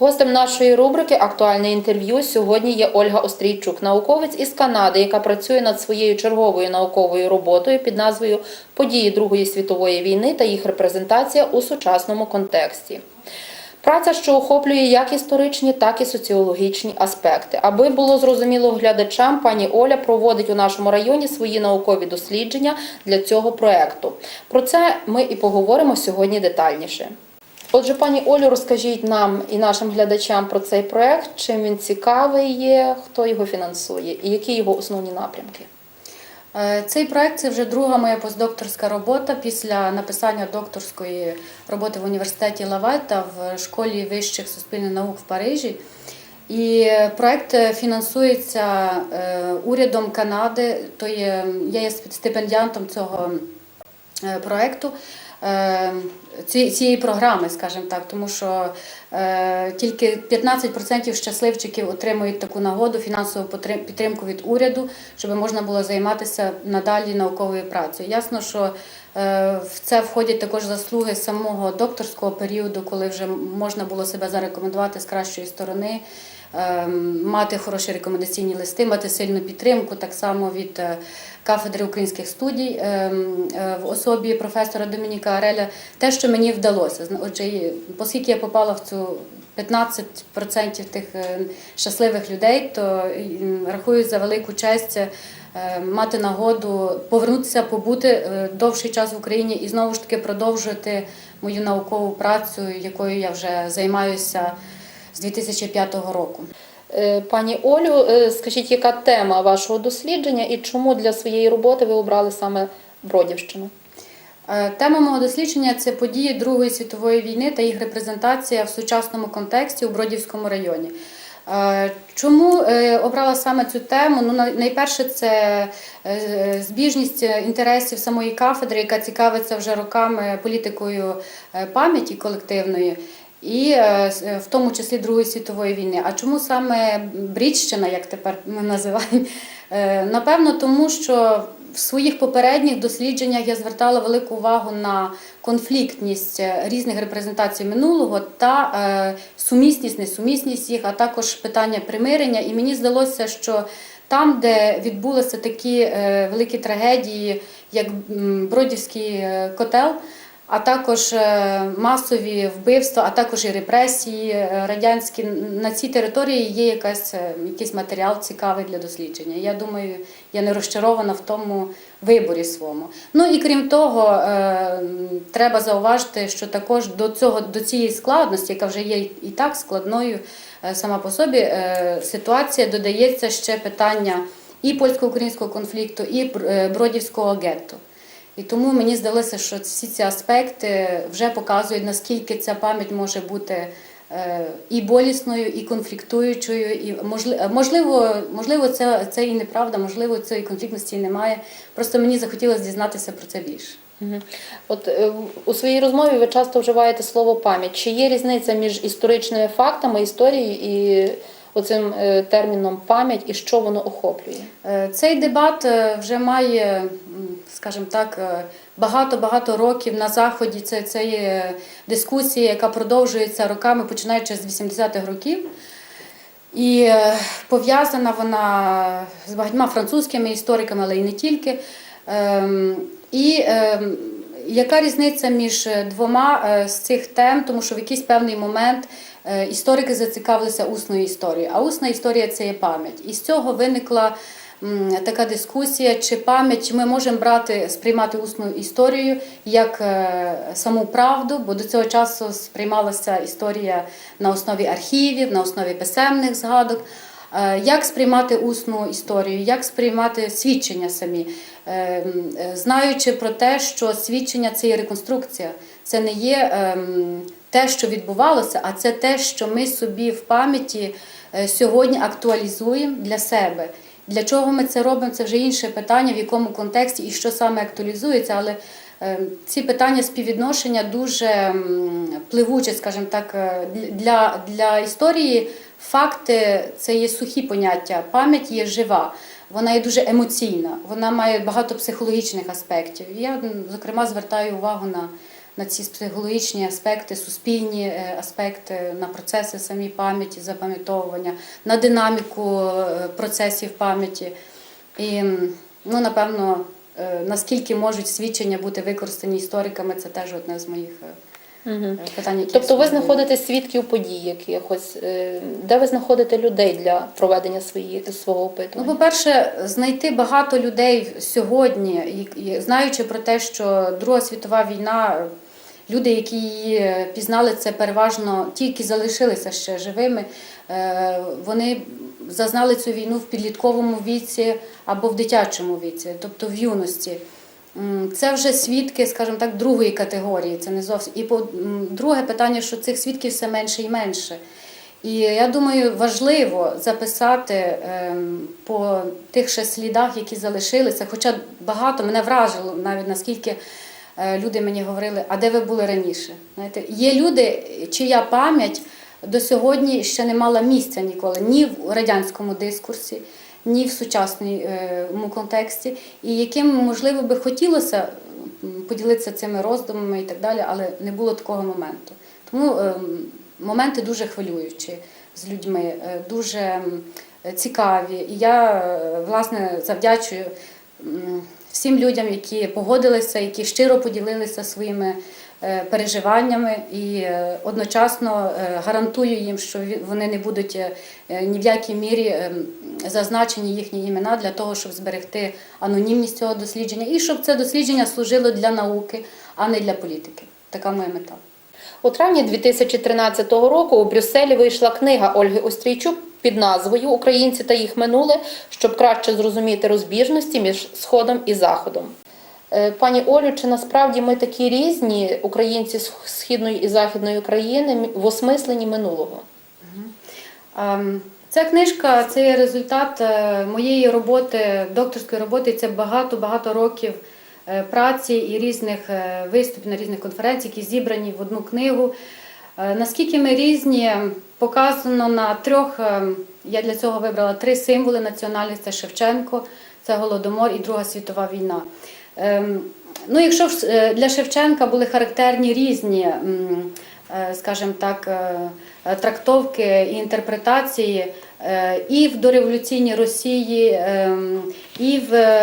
Гостем нашої рубрики Актуальне інтерв'ю сьогодні є Ольга Острійчук, науковець із Канади, яка працює над своєю черговою науковою роботою під назвою Події Другої світової війни та їх репрезентація у сучасному контексті. Праця, що охоплює як історичні, так і соціологічні аспекти. Аби було зрозуміло глядачам, пані Оля проводить у нашому районі свої наукові дослідження для цього проекту. Про це ми і поговоримо сьогодні детальніше. Отже, пані Олю, розкажіть нам і нашим глядачам про цей проект, чим він цікавий є, хто його фінансує і які його основні напрямки. Е, Цей проект це вже друга моя постдокторська робота після написання докторської роботи в університеті Лавета в школі вищих суспільних наук в Парижі. І проект фінансується е, урядом Канади, то є, я є стипендіантом цього е, проекту. Ці- Цієї програми, скажімо так, тому що е, тільки 15% щасливчиків отримують таку нагоду, фінансову підтримку від уряду, щоб можна було займатися надалі науковою працею. Ясно, що е, в це входять також заслуги самого докторського періоду, коли вже можна було себе зарекомендувати з кращої сторони, мати хороші рекомендаційні листи, мати сильну підтримку, так само від е, кафедри українських студій е, е, в особі професора Домініка Ареля. Те, що мені вдалося. Отже, оскільки я попала в цю 15% тих е, щасливих людей, то рахую за велику честь мати нагоду повернутися, побути довший час в Україні і знову ж таки продовжувати мою наукову працю, якою я вже займаюся з 2005 року. Е, Пані Олю, е, скажіть, яка тема вашого дослідження і чому для своєї роботи ви обрали саме Бродівщину? Е, Тема мого дослідження це події Другої світової війни та їх репрезентація в сучасному контексті у Бродівському районі. Чому обрала саме цю тему? Ну, найперше, це збіжність інтересів самої кафедри, яка цікавиться вже роками політикою пам'яті колективної. І е, в тому числі Другої світової війни. А чому саме Брідщина, як тепер ми називаємо? Е, Напевно, тому що в своїх попередніх дослідженнях я звертала велику увагу на конфліктність е, різних репрезентацій минулого та е, сумісність, несумісність їх, а також питання примирення. І мені здалося, що там, де відбулися такі е, великі трагедії, як Бродівський е, котел, а також е, масові вбивства, а також і репресії е, радянські на цій території є якась, е, якийсь матеріал цікавий для дослідження. Я думаю, я не розчарована в тому виборі своєму. Ну і крім того, треба зауважити, що також до цього до цієї складності, яка вже є і так складною сама по собі, ситуація додається ще питання і польсько-українського конфлікту, і Бр- бродівського гетто. І тому мені здалося, що всі ці аспекти вже показують, наскільки ця пам'ять може бути е, і болісною, і конфліктуючою, і можли- можливо, можливо, це, це і неправда, можливо, цієї конфліктності немає. Просто мені захотілося дізнатися про це більше. От е, у своїй розмові ви часто вживаєте слово пам'ять. Чи є різниця між історичними фактами, історією і оцим е, терміном пам'ять і що воно охоплює? Е, Цей дебат е, вже має, скажімо так, багато-багато років на заході. Це, це є дискусія, яка продовжується роками, починаючи з 80-х років. І пов'язана вона з багатьма французькими істориками, але й не тільки. Ем, І ем, яка різниця між двома з цих тем, тому що в якийсь певний момент історики зацікавилися усною історією, а усна історія це є пам'ять. І з цього виникла така дискусія, чи пам'ять, ми можемо брати, сприймати усну історію як е, саму правду, бо до цього часу сприймалася історія на основі архівів, на основі писемних згадок. Е, Як сприймати усну історію, як сприймати свідчення самі, Е, е, знаючи про те, що свідчення це є реконструкція, це не є ем, те, що відбувалося, а це те, що ми собі в пам'яті е, сьогодні актуалізуємо для себе. Для чого ми це робимо, це вже інше питання, в якому контексті і що саме актуалізується, але е, ці питання співвідношення дуже пливучі, скажімо так, е, для, для історії. Факти це є сухі поняття, пам'ять є жива, вона є дуже емоційна, вона має багато психологічних аспектів. Я, зокрема, звертаю увагу на на ці психологічні аспекти, суспільні е, аспекти, на процеси самі пам'яті, запам'ятовування, на динаміку е, процесів пам'яті. І, ну, напевно, е, наскільки можуть свідчення бути використані істориками, це теж одне з моїх Угу. питань. які Тобто ви знаходите свідків подій якихось, е, де ви знаходите людей для проведення свої, свого Ну, по-перше, знайти багато людей сьогодні, знаючи про те, що Друга світова війна, люди, які її пізнали, це переважно ті, які залишилися ще живими, е, вони зазнали цю війну в підлітковому віці або в дитячому віці, тобто в юності. Це вже свідки, скажімо так, другої категорії. Це не зовсім. І по- друге питання, що цих свідків все менше і менше. І я думаю, важливо записати ем, по тих ще слідах, які залишилися. Хоча багато мене вражило навіть наскільки е, люди мені говорили, а де ви були раніше? Знаєте, є люди, чия пам'ять до сьогодні ще не мала місця ніколи, ні в радянському дискурсі, ні в сучасному контексті, і яким можливо би хотілося поділитися цими роздумами і так далі, але не було такого моменту. Тому ем, моменти дуже хвилюючі з людьми, е, дуже цікаві. І я е, власне завдячую всім людям, які погодилися, які щиро поділилися своїми е, переживаннями, і е, одночасно е, гарантую їм, що вони не будуть е, е, ні в якій мірі е, зазначені їхні імена для того, щоб зберегти анонімність цього дослідження, і щоб це дослідження служило для науки, а не для політики. Така моя мета. У травні 2013 року у Брюсселі вийшла книга Ольги Острійчук під назвою Українці та їх минуле, щоб краще зрозуміти розбіжності між Сходом і Заходом. Е, Пані Олю, чи насправді ми такі різні, українці з східної і західної України, в осмисленні минулого? Ем, Ця книжка це є результат е, моєї роботи, докторської роботи. Це багато-багато років е, праці і різних виступів на різних конференціях, які зібрані в одну книгу. Наскільки ми різні, показано на трьох. Я для цього вибрала три символи національних: це Шевченко, це Голодомор і Друга світова війна. Ем, Ну, якщо е, для Шевченка були характерні різні, е, скажімо так, е, трактовки і інтерпретації і в дореволюційній Росії, ем, і в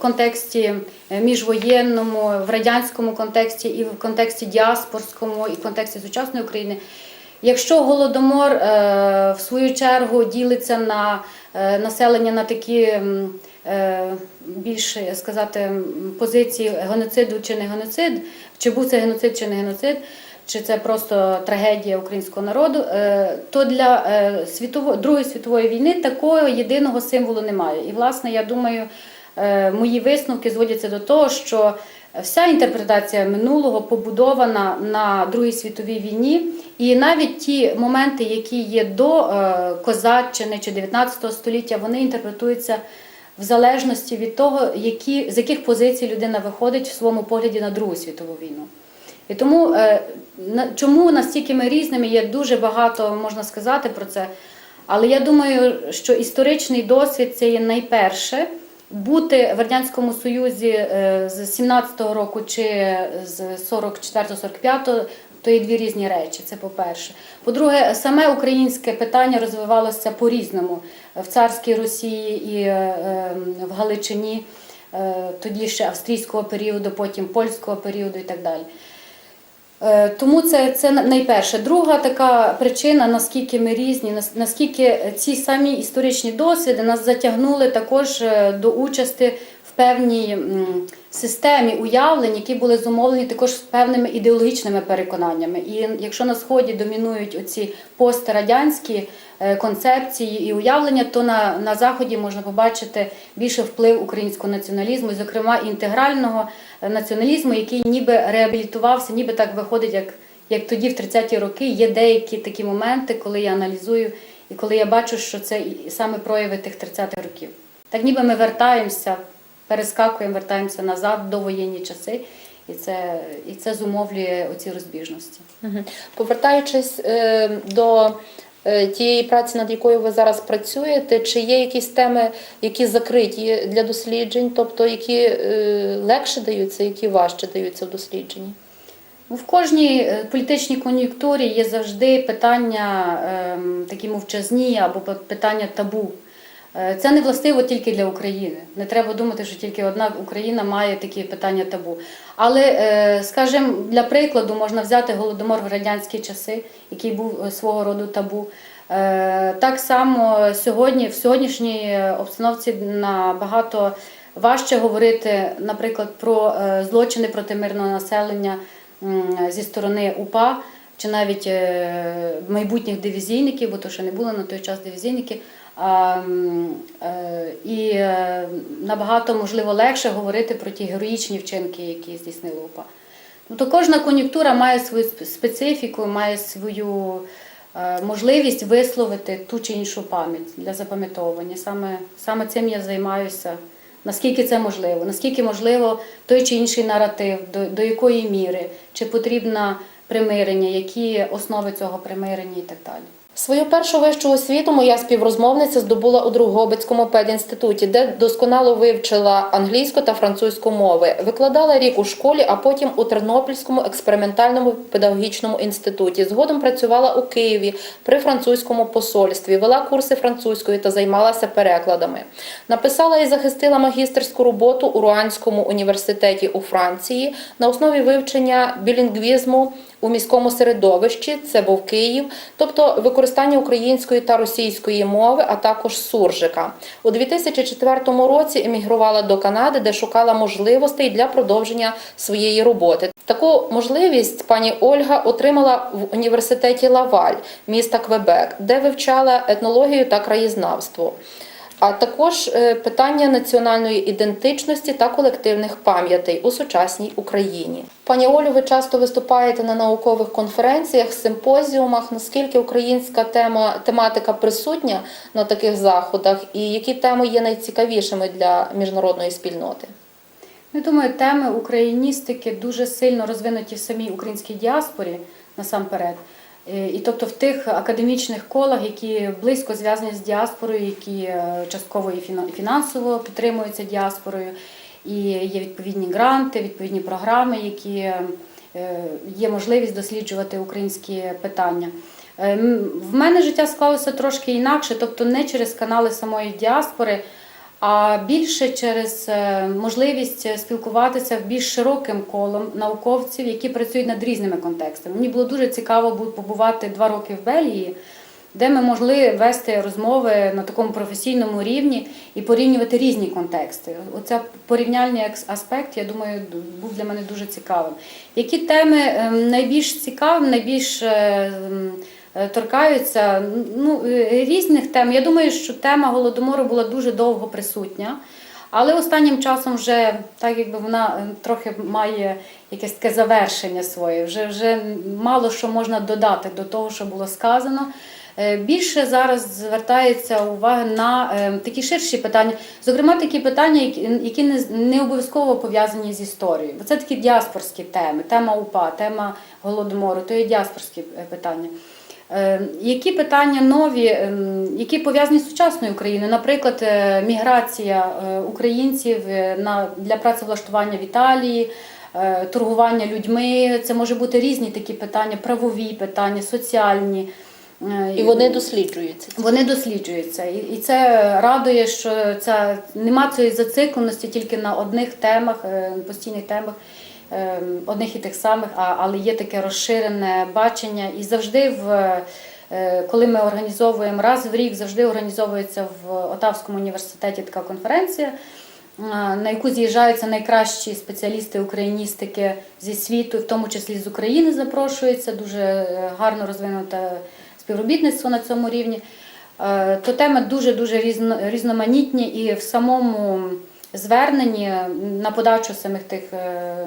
контексті міжвоєнному, в радянському контексті, і в контексті діаспорському, і в контексті сучасної України. Якщо голодомор в свою чергу ділиться на населення на такі більш сказати позиції геноциду чи не геноцид, чи був це геноцид чи не геноцид, чи це просто трагедія українського народу, е, то для е, світово, Другої світової війни такого єдиного символу немає. І власне я думаю, е, мої висновки зводяться до того, що Вся інтерпретація минулого побудована на Другій світовій війні, і навіть ті моменти, які є до е, Козаччини чи 19 століття, вони інтерпретуються в залежності від того, які, з яких позицій людина виходить в своєму погляді на Другу світову війну. І тому е, чому настільки ми різними, є дуже багато можна сказати про це. Але я думаю, що історичний досвід це є найперше. Бути в Радянському Союзі е, з 17-го року чи з 44-45-го то є дві різні речі. Це по-перше. По-друге, саме українське питання розвивалося по-різному в царській Росії і е, е, в Галичині, е, тоді ще австрійського періоду, потім польського періоду і так далі. Е, Тому це, це найперше. Друга така причина, наскільки ми різні, наскільки ці самі історичні досвіди нас затягнули також до участі в певній системі уявлень, які були зумовлені також певними ідеологічними переконаннями. І якщо на сході домінують оці пострадянські е, концепції і уявлення, то на, на заході можна побачити більше вплив українського націоналізму, і, зокрема інтегрального е, націоналізму, який ніби реабілітувався, ніби так виходить, як, як тоді, в 30-ті роки. Є деякі такі моменти, коли я аналізую і коли я бачу, що це саме прояви тих 30-х років. Так ніби ми вертаємося, перескакуємо, вертаємося назад до воєнні часи, і це, і це зумовлює оці розбіжності. Повертаючись е, до е, тієї праці, над якою ви зараз працюєте, чи є якісь теми, які закриті для досліджень, тобто які е, легше даються, які важче даються в дослідженні? В кожній політичній кон'юнктурі є завжди питання ем, такі мовчазні або питання табу. Е, Це не властиво тільки для України. Не треба думати, що тільки одна Україна має такі питання табу. Але, е, скажімо, для прикладу можна взяти голодомор в радянські часи, який був е, свого роду табу. Так само сьогодні, в сьогоднішній обстановці набагато важче говорити, наприклад, про злочини проти мирного населення зі сторони УПА чи навіть майбутніх дивізійників, бо то ще не було на той час дивізійники. А, м, е, І е, набагато можливо легше говорити про ті героїчні вчинки, які здійснила УПА. Ну, то кожна кон'юнктура має свою специфіку, має свою е, можливість висловити ту чи іншу пам'ять для запам'ятовування. Саме, саме цим я займаюся. Наскільки це можливо? Наскільки можливо той чи інший наратив, до, до якої міри, чи потрібно примирення, які основи цього примирення і так далі. Свою першу вищу освіту моя співрозмовниця здобула у Другобицькому педінституті, де досконало вивчила англійську та французьку мови. Викладала рік у школі, а потім у Тернопільському експериментальному педагогічному інституті. Згодом працювала у Києві при французькому посольстві, вела курси французької та займалася перекладами. Написала і захистила магістерську роботу у Руанському університеті у Франції на основі вивчення білінгвізму у міському середовищі, це був Київ, тобто використання української та російської мови, а також суржика. У 2004 році емігрувала до Канади, де шукала можливостей для продовження своєї роботи. Таку можливість пані Ольга отримала в університеті Лаваль, міста Квебек, де вивчала етнологію та краєзнавство. А також е, питання національної ідентичності та колективних пам'ятей у сучасній Україні. Пані Олю, ви часто виступаєте на наукових конференціях, симпозіумах. Наскільки українська тема тематика присутня на таких заходах, і які теми є найцікавішими для міжнародної спільноти? Я думаю, теми україністики дуже сильно розвинуті в самій українській діаспорі насамперед. Е, І тобто в тих академічних колах, які близько зв'язані з діаспорою, які е, частково і фінансово підтримуються діаспорою, і є відповідні гранти, відповідні програми, які е, є можливість досліджувати українські питання. В мене життя склалося трошки інакше, тобто не через канали самої діаспори, а більше через е, можливість спілкуватися більш широким колом науковців, які працюють над різними контекстами. Мені було дуже цікаво побувати два роки в Бельгії, де ми могли вести розмови на такому професійному рівні і порівнювати різні контексти. Оце порівняльний аспект, я думаю, був для мене дуже цікавим. Які теми ем, найбільш цікаві, найбільш е, торкаються ну, е, різних тем. Я думаю, що тема голодомору була дуже довго присутня. Але останнім часом вже так якби вона е, трохи має якесь таке завершення своє. Вже вже мало що можна додати до того, що було сказано. Е, Більше зараз звертається увага на е, такі ширші питання, зокрема такі питання, які, не, не обов'язково пов'язані з історією. Бо це такі діаспорські теми, тема УПА, тема голодомору, то є діаспорські е, питання. Е, Які питання нові, ем, які пов'язані з сучасною Україною? Наприклад, е, міграція е, українців е, для працевлаштування в Італії, е, торгування людьми. Це може бути різні такі питання, правові питання, соціальні. Е, І вони досліджуються. вони досліджуються, і це радує, що ця нема цієї зацикленості тільки на одних темах, е, постійних темах, е, одних і тих самих, але є таке розширене бачення. І завжди, в е, коли ми організовуємо раз в рік, завжди організовується в Отавському університеті така конференція. е, На яку з'їжджаються найкращі спеціалісти україністики зі світу, в тому числі з України запрошуються. Дуже е, гарно розвинута співробітництво на цьому рівні, то теми дуже-дуже різноманітні і в самому зверненні на подачу самих тих е,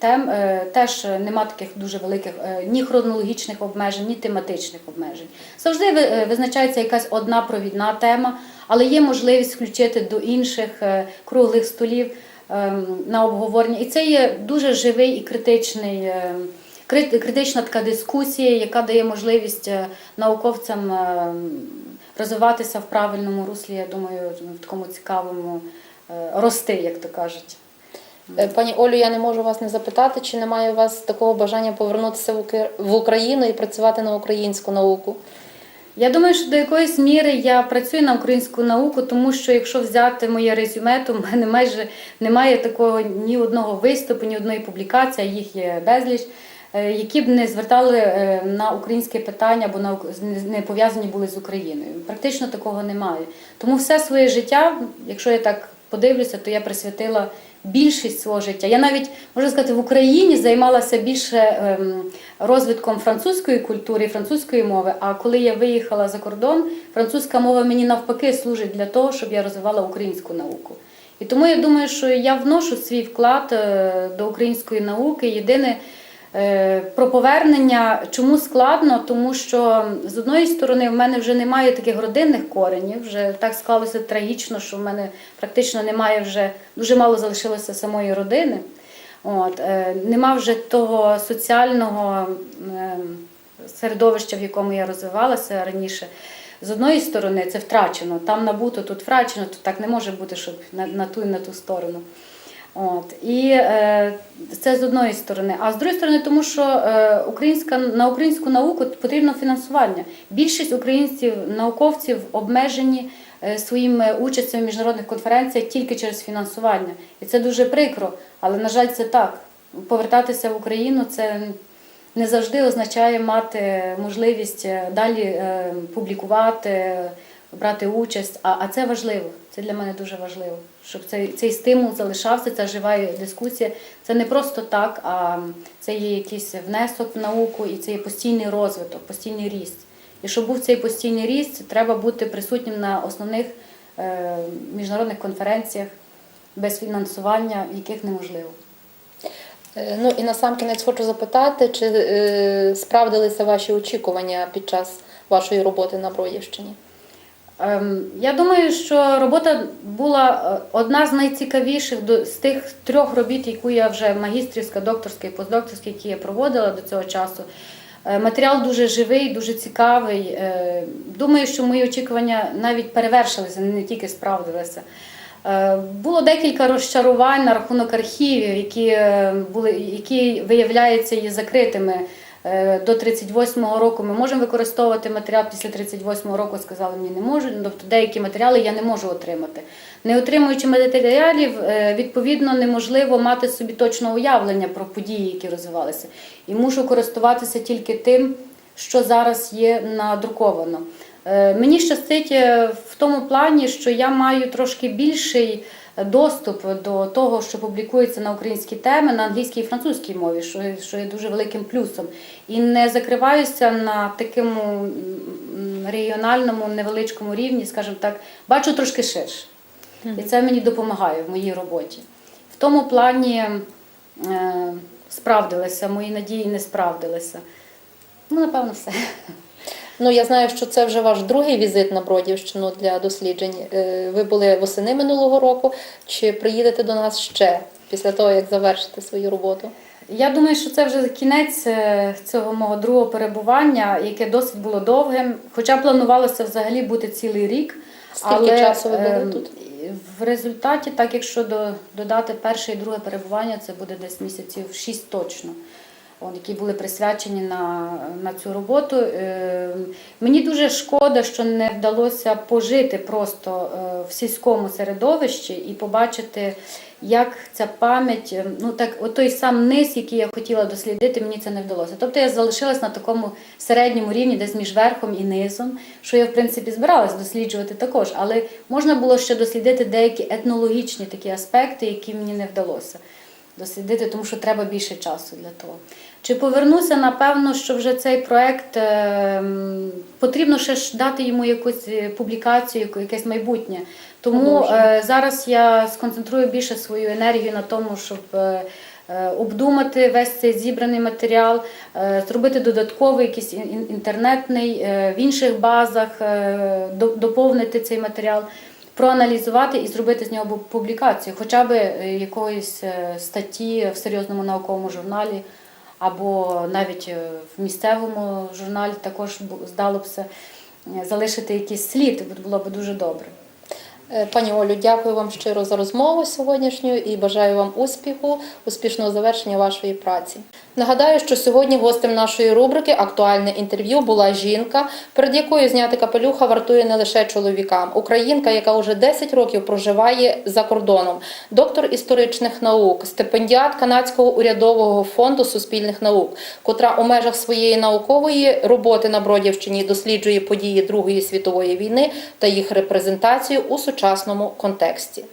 тем е, теж нема таких дуже великих е, ні хронологічних обмежень, ні тематичних обмежень. Завжди ви- визначається якась одна провідна тема, але є можливість включити до інших круглих столів на обговорення. І це є дуже живий і критичний. критична така дискусія, яка дає можливість науковцям розвиватися в правильному руслі, я думаю, в такому цікавому рости, як то кажуть. Е, Пані Олю, я не можу вас не запитати, чи немає у вас такого бажання повернутися в Україну і працювати на українську науку? Я думаю, що до якоїсь міри я працюю на українську науку, тому що якщо взяти моє резюме, то в мене майже немає такого ні одного виступу, ні одної публікації, їх є безліч, е, які б не звертали е, на українське питання або на не пов'язані були з Україною. Практично такого немає. Тому все своє життя, якщо я так подивлюся, то я присвятила більшість свого життя. Я навіть можна сказати, в Україні займалася більше ем, розвитком французької культури французької мови. А коли я виїхала за кордон, французька мова мені навпаки служить для того, щоб я розвивала українську науку. І тому я думаю, що я вношу свій вклад е, до української науки. Єдине про повернення чому складно, тому що з одної сторони в мене вже немає таких родинних коренів, вже так склалося трагічно, що в мене практично немає вже дуже мало залишилося самої родини. От, е, нема вже того соціального е, середовища, в якому я розвивалася раніше. З одної сторони, це втрачено, там набуто, тут втрачено, то так не може бути, щоб на ту і на ту сторону. От. І е, це з одної сторони. А з другої сторони, тому що е, українська, на українську науку потрібно фінансування. Більшість українців, науковців обмежені е, своїм е, участю в міжнародних конференціях тільки через фінансування. І це дуже прикро, але, на жаль, це так. Повертатися в Україну це не завжди означає мати можливість е, далі е, публікувати, брати участь. А, а це важливо. Це для мене дуже важливо, щоб цей, цей стимул залишався, ця жива дискусія. Це не просто так, а це є якийсь внесок в науку і це є постійний розвиток, постійний ріст. І щоб був цей постійний ріст, треба бути присутнім на основних е, міжнародних конференціях без фінансування, яких неможливо. Е, Ну і на сам кінець хочу запитати, чи е, справдилися ваші очікування під час вашої роботи на Броївщині? Ем, Я думаю, що робота була е, одна з найцікавіших з тих трьох робіт, яку я вже магістрівська, докторська і постдокторська, які я проводила до цього часу. Е, Матеріал дуже живий, дуже цікавий. Е, Думаю, що мої очікування навіть перевершилися, не тільки справдилися. Було декілька розчарувань на рахунок архівів, які були, які виявляються є закритими. Е, До 38-го року ми можемо використовувати матеріал, після 38-го року сказали мені не можу. Ну, Тобто деякі матеріали я не можу отримати. Не отримуючи матеріалів, е, відповідно неможливо мати собі точного уявлення про події, які розвивалися. І мушу користуватися тільки тим, що зараз є надруковано. Е, Мені щастить в тому плані, що я маю трошки більший доступ до того, що публікується на українські теми на англійській і французькій мові, що, що є дуже великим плюсом. І не закриваюся на такому регіональному невеличкому рівні, скажімо так, бачу трошки ширше. І це мені допомагає в моїй роботі. В тому плані е, справдилися, мої надії не справдилися. Ну, напевно, все. Ну я знаю, що це вже ваш другий візит на Бродівщину для досліджень. Е, Ви були восени минулого року. Чи приїдете до нас ще після того, як завершите свою роботу? Я думаю, що це вже кінець е, цього мого другого перебування, яке досить було довгим. Хоча планувалося взагалі бути цілий рік. Скільки часу ви були ем, тут? В результаті, так якщо до, додати перше і друге перебування, це буде десь місяців 6 точно. Які були присвячені на, на цю роботу. Е, Мені дуже шкода, що не вдалося пожити просто е, в сільському середовищі і побачити, як ця пам'ять, е, ну так, той сам низ, який я хотіла дослідити, мені це не вдалося. Тобто я залишилась на такому середньому рівні, десь між верхом і низом, що я в принципі збиралась досліджувати також, але можна було ще дослідити деякі етнологічні такі аспекти, які мені не вдалося дослідити, тому що треба більше часу для того. Чи повернуся, напевно, що вже цей проект е, потрібно ще ж дати йому якусь е, публікацію, якесь майбутнє. Тому е, зараз я сконцентрую більше свою енергію на тому, щоб е, обдумати весь цей зібраний матеріал, зробити додатковий якийсь ін- ін- інтернетний в інших базах, доповнити цей матеріал проаналізувати і зробити з нього публікацію, хоча б е, якоїсь е, статті в серйозному науковому журналі, або навіть е, в місцевому журналі також здало б залишити якийсь слід, було б дуже добре. Пані Олю, дякую вам щиро за розмову сьогоднішню і бажаю вам успіху, успішного завершення вашої праці. Нагадаю, що сьогодні гостем нашої рубрики Актуальне інтерв'ю була жінка, перед якою зняти капелюха вартує не лише чоловікам. Українка, яка вже 10 років проживає за кордоном, доктор історичних наук, стипендіат Канадського урядового фонду суспільних наук, котра у межах своєї наукової роботи на Бродівщині досліджує події Другої світової війни та їх репрезентацію у сучасному контексті.